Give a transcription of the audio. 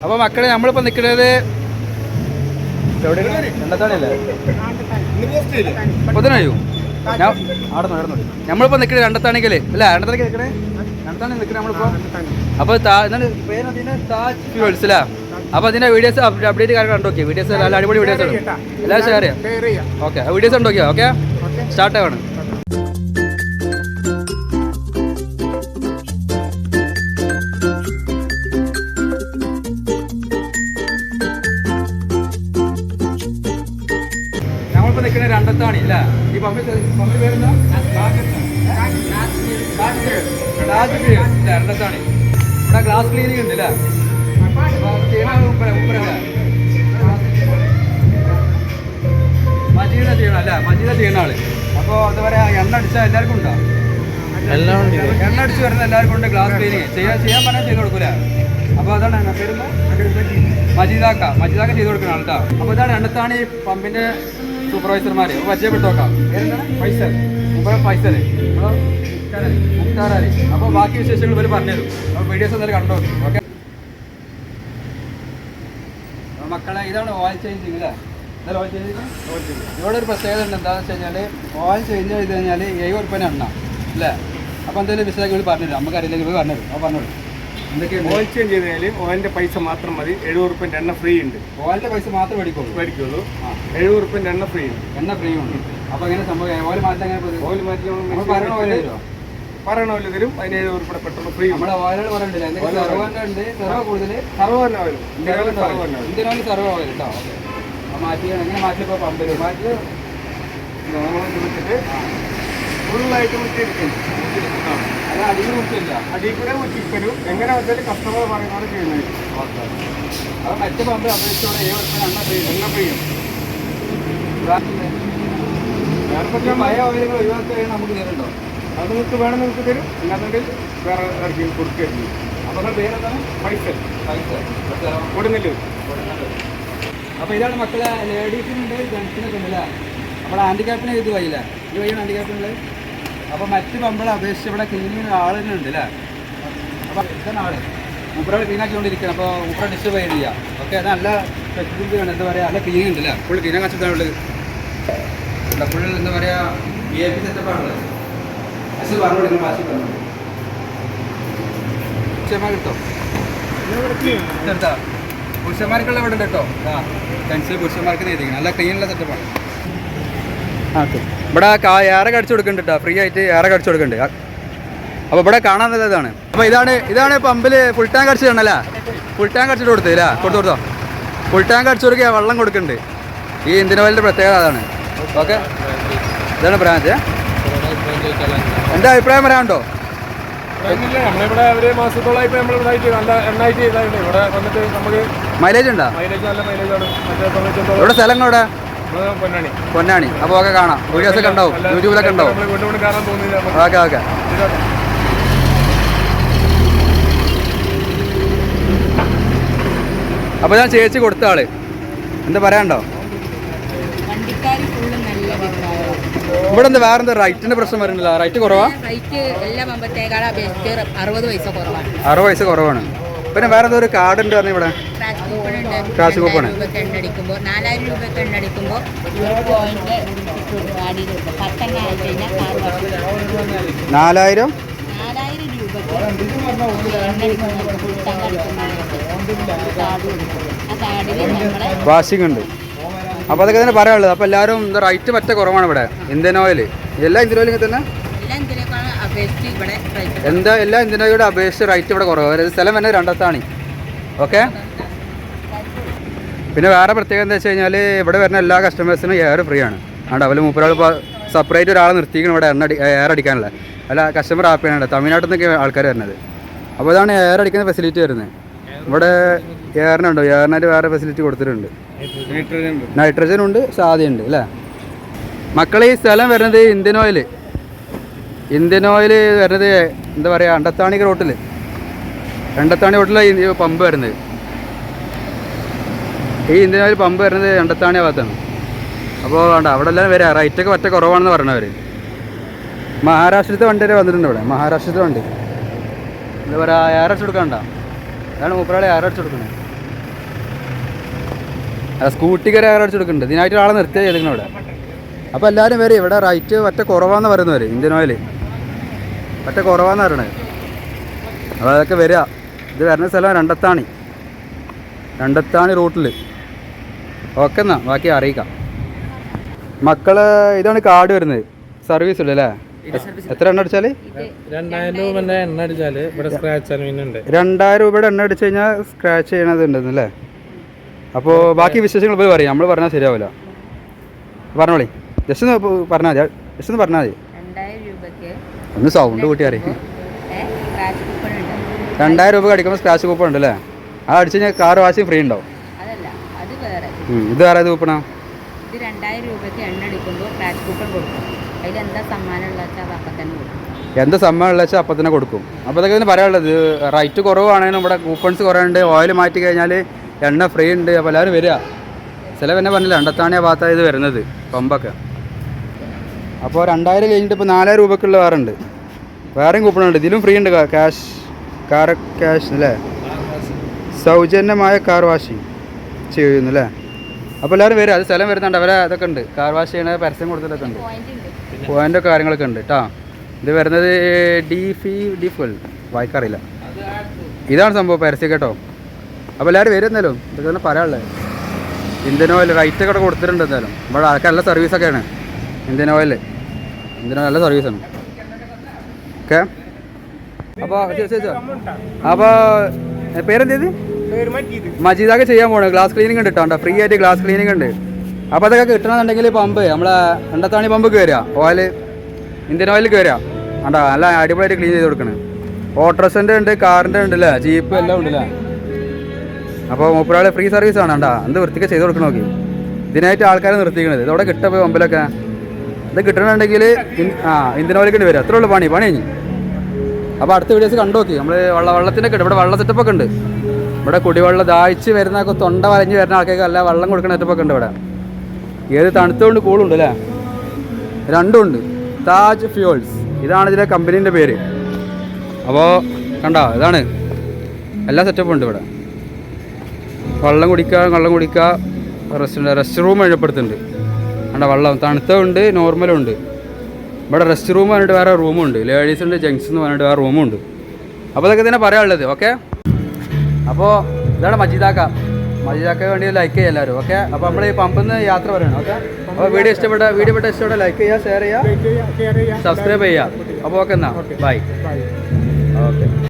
അപ്പൊ മക്കളെ നമ്മളിപ്പോ നിൽക്കുന്നത് പൊതുനായോ നമ്മളിപ്പോ നിൽക്കുന്നത് രണ്ടത്താണെങ്കിലേ. അല്ല രണ്ടത്താണെങ്കിൽ നിൽക്കണേ രണ്ടത്താണി നിൽക്കണേ നമ്മളിപ്പോ. അപ്പൊ താജ് ഫ്യൂൾസ് അല്ലേ? അപ്പൊ അതിന്റെ വീഡിയോസ് അപ്ഡേറ്റ് കാര്യങ്ങൾ ഉണ്ടോക്കിയോ വീഡിയോസ് നല്ല അടിപൊളി വീഡിയോസ് ആണ്. എല്ലാവരും ഷെയർ ചെയ്യാം. ഓക്കെ വീഡിയോസ് ഉണ്ടോക്കിയോ ഓക്കെ സ്റ്റാർട്ട് ആവാണ്. രണ്ടത്താണി അല്ലേ? ഈ പമ്പ് പമ്പ് പേരെന്താ രണ്ടത്താണി ഇവിടെ ഗ്ലാസ് ക്ലീനിങ് ഉണ്ട് അല്ലേ? മജീദ ചെയ്യണം അല്ലേ? മജീദ ചെയ്യണ ആൾ. അപ്പോ എന്താ പറയാ എണ്ണ അടിച്ചാൽ എല്ലാവർക്കും ഉണ്ടോ? എണ്ണ അടിച്ച് വരുന്ന എല്ലാവർക്കും ഉണ്ട് ഗ്ലാസ് ക്ലീനിങ് ചെയ്യാൻ ചെയ്യാൻ പറഞ്ഞാൽ ചെയ്ത് കൊടുക്കൂല. അപ്പൊ അതാണ് എണ്ണ പേരുന്ന മജീദാക്ക. മജീദാക്ക ചെയ്ത് കൊടുക്കുന്ന ആൾക്കാ അപ്പൊ ഇതാണ് എണ്ണത്താണ് ഈ പമ്പിന്റെ സൂപ്പർവൈസർമാര്. അപ്പൊ പരിചയപ്പെട്ടു നോക്കാം ഫൈസൽ. ഫൈസൽ മുക്താറാലി അപ്പൊ ബാക്കി വിശേഷങ്ങൾ ഇവർ പറഞ്ഞുതരും. അപ്പൊ വീഡിയോസ് എന്തായാലും കണ്ടു? ഓക്കെ? മക്കളെ ഇതാണ് ഓയിൽ ചേഞ്ചിങ് അല്ലേ ഇവിടെ ഒരു പ്രത്യേകത ഉണ്ട്. എന്താണെന്ന് വെച്ച് കഴിഞ്ഞാൽ ഓയിൽ ചേഞ്ച് ചെയ്ത് കഴിഞ്ഞാൽ ഏഴ് ഉറുപ്പന എണ്ണ. അല്ലേ അപ്പോൾ എന്തെങ്കിലും വിശദങ്ങൾ പറഞ്ഞുതരും. നമുക്ക് അറിയില്ലെങ്കിൽ പറഞ്ഞു പറഞ്ഞുതരും. അപ്പോൾ പറഞ്ഞോളൂ ഓയിൽ ചേഞ്ച് ചെയ്താലും ഓയിലിന്റെ പൈസ മാത്രം മതി. എഴുപത് റുപ്യന്റെ എണ്ണ ഫ്രീ ഉണ്ട്. ഓയിലിന്റെ പൈസ മാത്രം മേടിക്കുള്ളൂ? മേടിക്കുള്ളൂ. എഴുപത് റുപ്യന്റെ എണ്ണ ഫ്രീ ഉണ്ട്. എണ്ണ ഫ്രീ ഉണ്ട്. അപ്പോൾ എങ്ങനെ സംഭവം? ഓയിൽ മാറ്റാൻ? ഓയിൽ മാറ്റി പറയുന്ന ഓയിൽ തരുമോ പറയണ ഓയിൽ തരും. അതിന് എഴുപത് റുപ്യ പെട്രോൾ ഫ്രീ നമ്മുടെ ഓയിലുകൾ എന്തെങ്കിലും സെർവന്റെ ഉണ്ട്? സെർവ കൂടുതൽ സർവ തന്നെ ഓയിൽ തന്നെ ഓയിൽ ഇന്ത്യൻ സെർവ ഓയിൽ കേട്ടോ. അപ്പോൾ മാറ്റി എങ്ങനെ മാറ്റിയപ്പോൾ പമ്പിൽ മാറ്റി നമ്മൾ വിളിച്ചിട്ട് ഫുള്ളായിട്ട് അത് അടിയിൽ അടിയിൽ കൂടെ എങ്ങനെ വെച്ചാൽ കസ്റ്റമർ പറയുന്നത് ചെയ്യുന്നത്. അത് മറ്റു പമ്പ് അപേക്ഷിച്ചോടെ ഏഴ് വർഷം എണ്ണ ഫ്രീ എണ്ണ ഫ്രീ ഉണ്ട് വേറെ പഴയ ഓയിലുകൾ ഒഴിവാക്കി നമുക്ക് തരുന്നുണ്ടോ അത് നിങ്ങൾക്ക് വേണം നിങ്ങൾക്ക് തരും. അല്ലാന്നുണ്ടെങ്കിൽ വേറെ ഇറക്കി അപ്പോൾ പേരെന്താണ് കൊടുങ്ങല്ലൂർ. അപ്പോൾ ഇതാണ് മക്കളെ ലേഡീസിനുണ്ട് ജെൻസിനൊക്കെ ഉണ്ടല്ലേ നമ്മുടെ ഹാൻഡിക്യാപ്പിന് ഇത് വഴിയില്ല? ഈ വഴിയാണ് ഹാൻഡിക്യാപ്പിനുള്ളത് അപ്പോൾ മറ്റ് പമ്പളെ അപേക്ഷിച്ച് ഇവിടെ ക്ലീനിങ്ങിന് ആൾ തന്നെ ഉണ്ട് അല്ലേ അപ്പോൾ ഇതാണ് ആൾ. മുപ്പറ ക്ലീനാക്കിക്കൊണ്ടിരിക്കുകയാണ് അപ്പോൾ മുപ്പറ ഡിസ്റ്റർബ് ചെയ്യുന്നില്ല ഓക്കെ അത് നല്ല ഫെസിലിറ്റി ആണ്. എന്താ പറയുക നല്ല ക്ലീനിങ് ഉണ്ട് അല്ലേ ഫുൾ ക്ലീനാ കച്ചിട്ടാണുള്ളത് ഫുൾ എന്താ പറയുക വി ഐ പി സെറ്റപ്പാണുള്ളത് അച്ഛൻ പറഞ്ഞു ഇതെടുത്താ പുരുഷന്മാർക്കുള്ള ഇവിടെ ഉണ്ട് കേട്ടോ. ആ പെൻസിൽ പുരുഷന്മാർക്ക് ചെയ്തിരിക്കണം നല്ല ക്ലീനുള്ള സെറ്റപ്പാണ് ഇവിടെ ഏറെ കടിച്ചു കൊടുക്കുന്നുണ്ട് കേട്ടോ ഫ്രീ ആയിട്ട് ഏറെ കടിച്ചു കൊടുക്കുന്നുണ്ട് അപ്പോൾ ഇവിടെ കാണാൻ നല്ല ഇതാണ്. അപ്പോൾ ഇതാണ് ഇതാണ് പമ്പിൽ ഫുൾ ടാങ്ക് അടിച്ചു തരണല്ലേ? ഫുൾ ടാങ്ക് അടിച്ചിട്ട് കൊടുത്തു അല്ലേ കൊടുത്തു കൊടുത്തോ? ഫുൾ ടാങ്ക് അടിച്ചു കൊടുക്കുക വെള്ളം കൊടുക്കുന്നുണ്ട് ഈ ഇന്ത്യൻ ഓയിലിന്റെ പ്രത്യേകത അതാണ്. ഓക്കെ? ഇതാണ് ബ്രാഞ്ച്. എന്റെ അഭിപ്രായം പറയാനുണ്ടോ? ഇല്ല നമ്മളിവിടെ ഒരു മാസത്തോളമായി ഇപ്പൊ നമ്മളിവിടെ നല്ല എണ്ണായിട്ട് ചെയ്തായിട്ട് ഇവിടെ വന്നിട്ട് നമുക്ക് മൈലേജ് ഉണ്ടോ? മൈലേജ് നല്ല മൈലേജ് മറ്റേ ഇവിടെ സ്ഥലം ഇവിടെ നമ്മൾ പൊന്നാണി. പൊന്നാണി. അപ്പോൾ ഒക്കെ കാണാം. വീഡിയോസ് ഒക്കെ ഉണ്ടാവും. യൂട്യൂബിലൊക്കെ ഉണ്ടാവും. Okay okay. അപ്പോൾ ഞാൻ ചേച്ചി കൊടുത്ത ആൾ. എന്താ പറയാണ്ടോ ഇവിടെ എന്താ വേറെ എന്താ റൈറ്റിന്റെ പ്രശ്നം വരുന്നില്ല? റൈറ്റ് കുറവാ? അറുപത് വയസ്സ് കുറവാണ്. അറുപത് പൈസ കുറവാണ്. പിന്നെ വേറെ എന്തോ ഒരു കാർഡ് ഉണ്ട് പറഞ്ഞു ഇവിടെ. കൂപ്പൺ. രണ്ടായിരം രൂപയ്ക്ക് എണ്ണടിക്കുമ്പോൾ നാലായിരം രൂപയ്ക്ക് എണ്ണടിക്കുമ്പോൾ ഒരു പോയിന്റ് ആഡ് ചെയ്ത് കൊടുക്കും പത്തെണ്ണ ആയി കഴിഞ്ഞാൽ ആറ് വർഷം നാലായിരം? നാലായിരം രൂപയ്ക്ക് എണ്ണടിക്കുന്നവർക്ക് പുസ്തകം കളിക്കുന്നവർക്ക് കാർഡ് കൊടുക്കും ആ കാർഡിൽ നമ്മളെ വാഷിംഗ് ഉണ്ട്. അപ്പോൾ അതൊക്കെ തന്നെ പറയാനുള്ളത്. അപ്പോൾ എല്ലാവരും എന്താ റൈറ്റ് പറ്റ കുറവാണ് ഇവിടെ. ഇന്ത്യൻ ഓയിൽ എല്ലാ ഇന്ത്യൻ ഓയിലും ഇങ്ങനെ തന്നെ? എല്ലാം ഇതിനേക്കാളും അപേക്ഷിച്ച് ഇവിടെ എന്താ എല്ലാ ഇന്ത്യൻ ഓയിലും അപേക്ഷിച്ച് റൈറ്റ് ഇവിടെ കുറവ്. അതായത് സ്ഥലം തന്നെ രണ്ടത്താണ്. ഓക്കെ പിന്നെ വേറെ പ്രത്യേകത എന്താ വെച്ച് കഴിഞ്ഞാൽ ഇവിടെ വരുന്ന എല്ലാ കസ്റ്റമേഴ്സിനും എയർ ഫ്രീ ആണ്. അതുകൊണ്ട് അവർ മൂപ്പരാൾ ഇപ്പോൾ സെപ്പറേറ്റ് ഒരാളെ നിർത്തിക്കണം ഇവിടെ എണ്ണ എയർ അടിക്കാനുള്ള. അല്ല കസ്റ്റമർ ആപ്പ് ഹാപ്പിയാണ് തമിഴ്നാട്ടിൽ നിന്നൊക്കെ ആൾക്കാർ വരുന്നത്. അപ്പോൾ അതാണ് എയർ അടിക്കുന്ന ഫെസിലിറ്റി വരുന്നത്. ഇവിടെ എയറിനുണ്ടോ എയറിനായിട്ട് വേറെ ഫെസിലിറ്റി കൊടുത്തിട്ടുണ്ട്. നൈട്രജൻ ഉണ്ട്. സാധ്യതയുണ്ട് അല്ലേ? മക്കളെ ഈ സ്ഥലം വരുന്നത് ഇന്ത്യൻ ഓയിൽ ഇന്ത്യൻ ഓയിൽ വരുന്നത് എന്താ പറയുക അണ്ടത്താണി റോട്ടിൽ രണ്ടത്താണി റോട്ടിലാണ് പമ്പ് വരുന്നത്. ഈ ഇന്ത്യൻ ഓയിൽ പമ്പ് വരുന്നത് എണ്ടത്താണി ഭാഗത്താണ്. അപ്പോൾ വേണ്ട അവിടെ എല്ലാം വരാം. റേറ്റൊക്കെ ഒറ്റ കുറവാണെന്ന് പറഞ്ഞവർ മഹാരാഷ്ട്രത്തെ വണ്ടി വരെ വന്നിട്ടുണ്ട് ഇവിടെ. മഹാരാഷ്ട്രത്തെ വണ്ടി. എന്താ പറയുക അടിച്ചു കൊടുക്കണ്ട. അതാണ് മൂപ്പരാളെ കൊടുക്കണേ. കൊടുക്കുന്നത് സ്കൂട്ടിക്ക് ഒരു അടിച്ചു കൊടുക്കുന്നുണ്ട് ഇതിനായിട്ട് ആളെ നിർത്തിയാൽ ചെയ്തിരിക്കണം ഇവിടെ. അപ്പോൾ എല്ലാവരും വരും. ഇവിടെ റൈറ്റ് ഒറ്റ കുറവാന്ന് പറയുന്നവർ ഇന്ത്യൻ ഓയിൽ ഒറ്റ കുറവാന്ന് പറയണത് അപ്പോൾ അതൊക്കെ വരിക ഇത് വരുന്ന സ്ഥലം രണ്ടത്താണി. രണ്ടത്താണി റൂട്ടിൽ ഓക്കെ എന്നാ ബാക്കി അറിയിക്കാം. മക്കൾ ഇതാണ് കാർഡ് വരുന്നത്. സർവീസ് ഉള്ളു അല്ലേ എത്ര എണ്ണ അടിച്ചാൽ ഇത് രണ്ടായിരം എണ്ണ അടിച്ചാൽ ഇവിടെ സ്ക്രാച്ച് അലുമിനുണ്ട് രണ്ടായിരം രൂപയുടെ എണ്ണ അടിച്ചു കഴിഞ്ഞാൽ സ്ക്രാച്ച് ചെയ്യണത് ഉണ്ടെന്നല്ലേ അപ്പോൾ ബാക്കി വിശേഷങ്ങൾ പോയി പറയാം. നമ്മൾ പറഞ്ഞാൽ ശരിയാവില്ല പറഞ്ഞോളി. ജസ്റ്റ് ഒന്ന് പറഞ്ഞാൽ മതി. ജസ്റ്റ് ഒന്ന് പറഞ്ഞാൽ മതി. ഒന്ന് സൗണ്ട് കൂട്ടി അറിയും. സ്ക്രാച്ച് കൂപ്പൺ ഉണ്ട്. രണ്ടായിരം രൂപ അടിക്കുമ്പോൾ സ്ക്രാച്ച് കൂപ്പൺ ഉണ്ട് അല്ലേ അത് അടിച്ചു കഴിഞ്ഞാൽ കാർ വാശി ഫ്രീ ഉണ്ടാവും അതല്ല അത് വേറെ ഉം. ഇത് വേറെ ഏത് കൂപ്പണാ ഇത് രണ്ടായിരം രൂപയ്ക്ക് എണ്ണ എടുക്കുമ്പോൾ സ്ക്രാച്ച് കൂപ്പൺ കൊടുക്കും. അതിലെന്താ സമ്മാനം ഉള്ള വെച്ചാൽ അപ്പം തന്നെ കൊടുക്കും. എന്ത് സമ്മാനം ഉള്ള വെച്ചാൽ അപ്പം തന്നെ കൊടുക്കും. അപ്പോൾ അതൊക്കെ ഇതിന് പറയാനുള്ളത് റൈറ്റ് കുറവാണെങ്കിലും നമ്മുടെ കൂപ്പൺസ് കുറേ ഉണ്ട് ഓയിൽ മാറ്റി കഴിഞ്ഞാൽ എണ്ണ ഫ്രീ ഉണ്ട് അപ്പോൾ എല്ലാവരും വരിക. ചില പിന്നെ പറഞ്ഞില്ല രണ്ടത്താണിയ ഭാഗത്താണ് ഇത് വരുന്നത് പമ്പൊക്കെ. അപ്പോൾ രണ്ടായിരം കഴിഞ്ഞിട്ട് ഇപ്പോൾ നാലായിരം രൂപക്കുള്ള വേറെ ഉണ്ട്. വേറെയും കൂപ്പൺ ഉണ്ട്. ഇതിലും ഫ്രീ ഉണ്ട് ക്യാഷ് കാർ ക്യാഷ് അല്ലേ? സൗജന്യമായ കാർ വാഷിംഗ് ചെയ്യുന്നു അല്ലേ? അപ്പോൾ എല്ലാവരും വരും. അത് സ്ഥലം വരുന്നുണ്ട്. അവരെ അതൊക്കെ ഉണ്ട്. കാർ വാഷ് ചെയ്യണ പരസ്യം കൊടുത്തിട്ടൊക്കെ ഉണ്ട്. പോയിന്റ് കാര്യങ്ങളൊക്കെ ഉണ്ട് കേട്ടോ ഇത് വരുന്നത് ഡി ഫി ഡി ഫുൾ വായിക്കാറില്ല ഇതാണ് സംഭവം പരസ്യം കേട്ടോ. അപ്പോൾ എല്ലാവരും വരും എന്നാലും. ഇതൊക്കെ തന്നെ പറയാനുള്ളത് ഇന്ത്യൻ ഓയിൽ റൈറ്റ് ഒക്കെ കൊടുത്തിട്ടുണ്ട് എന്തായാലും ഇവിടെ ആൾക്കാർ നല്ല സർവീസൊക്കെയാണ് ഇന്ത്യൻ ഓയിൽ. ഇന്ത്യൻ ഓയിൽ നല്ല സർവീസാണ് ഓക്കെ അപ്പോൾ അപ്പോൾ പേരെന്തേത് മജീദൊക്കെ ചെയ്യാൻ പോകണം ഗ്ലാസ് ക്ലീനിങ് ഉണ്ട് കേട്ടോ ഫ്രീ ആയിട്ട് ഗ്ലാസ് ക്ലീനിങ് ഉണ്ട്. അപ്പോൾ അതൊക്കെ കിട്ടണമെന്നുണ്ടെങ്കിൽ പമ്പ് നമ്മളെ രണ്ടത്താണി പമ്പ് കയറുക ഓയിൽ ഇന്ത്യൻ ഓയിൽ കയറുക കണ്ടോ? നല്ല അടിപൊളിയായിട്ട് ക്ലീൻ ചെയ്ത് കൊടുക്കണേ. ഓട്ടോറിക്ഷന്റെ ഉണ്ട് കാറിന്റെ ഉണ്ട് അല്ലേ ജീപ്പ് എല്ലാം ഉണ്ട് അല്ലേ അപ്പോൾ മൂപ്പരാൾ ഫ്രീ സർവീസ് ആണ്. കണ്ടാ? എന്ത് വൃത്തിക്ക് ചെയ്ത് കൊടുക്കണം നോക്കി. ഇതിനായിട്ട് ആൾക്കാരെ നിർത്തിക്കണത്. ഇതോടെ കിട്ടും പമ്പിലൊക്കെ ഇത് കിട്ടണമെന്നുണ്ടെങ്കിൽ ആ ഇന്ത്യൻ ഓയിലേക്ക് വരും അത്രേ ഉള്ളൂ പണി. പണി അപ്പോൾ അടുത്ത വീഡിയോസ് കണ്ടു നോക്കി. നമ്മൾ വെള്ള വെള്ളത്തിന്റെ ഉണ്ട്. ഇവിടെ വെള്ള സെറ്റപ്പൊക്കെ ഉണ്ട്. ഇവിടെ കുടിവെള്ളം ദാഹിച്ച് വരുന്ന തൊണ്ട വലഞ്ഞ് വരുന്ന ആൾക്കാർക്ക് അല്ല വെള്ളം കൊടുക്കണ ഏറ്റപ്പൊക്കെ ഉണ്ട് ഇവിടെ. ഏത് തണുത്തുകൊണ്ട് കൂളുണ്ട് അല്ലേ? രണ്ടും ഉണ്ട്. താജ് ഫ്യൂൾസ് ഇതാണ് ഇതിലെ കമ്പനീന്റെ പേര്. അപ്പോൾ കണ്ടോ? ഇതാണ് എല്ലാ സെറ്റപ്പും ഉണ്ട് ഇവിടെ. വെള്ളം കുടിക്കുക വെള്ളം കുടിക്കുക റെസ്റ്റ് റെസ്റ്റ് റൂം എഴുപ്പെടുത്തുന്നുണ്ട് കണ്ടോ? വെള്ളം തണുത്തതുണ്ട് നോർമലും ഉണ്ട്. ഇവിടെ റെസ്റ്റ് റൂം പറഞ്ഞിട്ട് വേറെ റൂമുണ്ട് ലേഡീസ് ഉണ്ട് ജെൻസ് എന്ന് പറഞ്ഞിട്ട് വേറെ റൂമുണ്ട് അപ്പോൾ ഇതൊക്കെ തന്നെ പറയാനുള്ളത് ഓക്കെ അപ്പോൾ ഇതാണ് മജീദാക്ക. മജീദാക്ക വേണ്ടി ലൈക്ക് ചെയ്യുക എല്ലാവരും ഓക്കെ അപ്പോൾ നമ്മൾ ഈ പമ്പിൽ നിന്ന് യാത്ര പറയണം ഓക്കെ അപ്പോൾ വീഡിയോ ഇഷ്ടപ്പെട്ട വീഡിയോ പെട്ട ഇഷ്ടപ്പെട്ട ലൈക്ക് ചെയ്യുക ഷെയർ ചെയ്യുക സബ്സ്ക്രൈബ് ചെയ്യുക അപ്പോൾ ഓക്കെ എന്നാ. Bye okay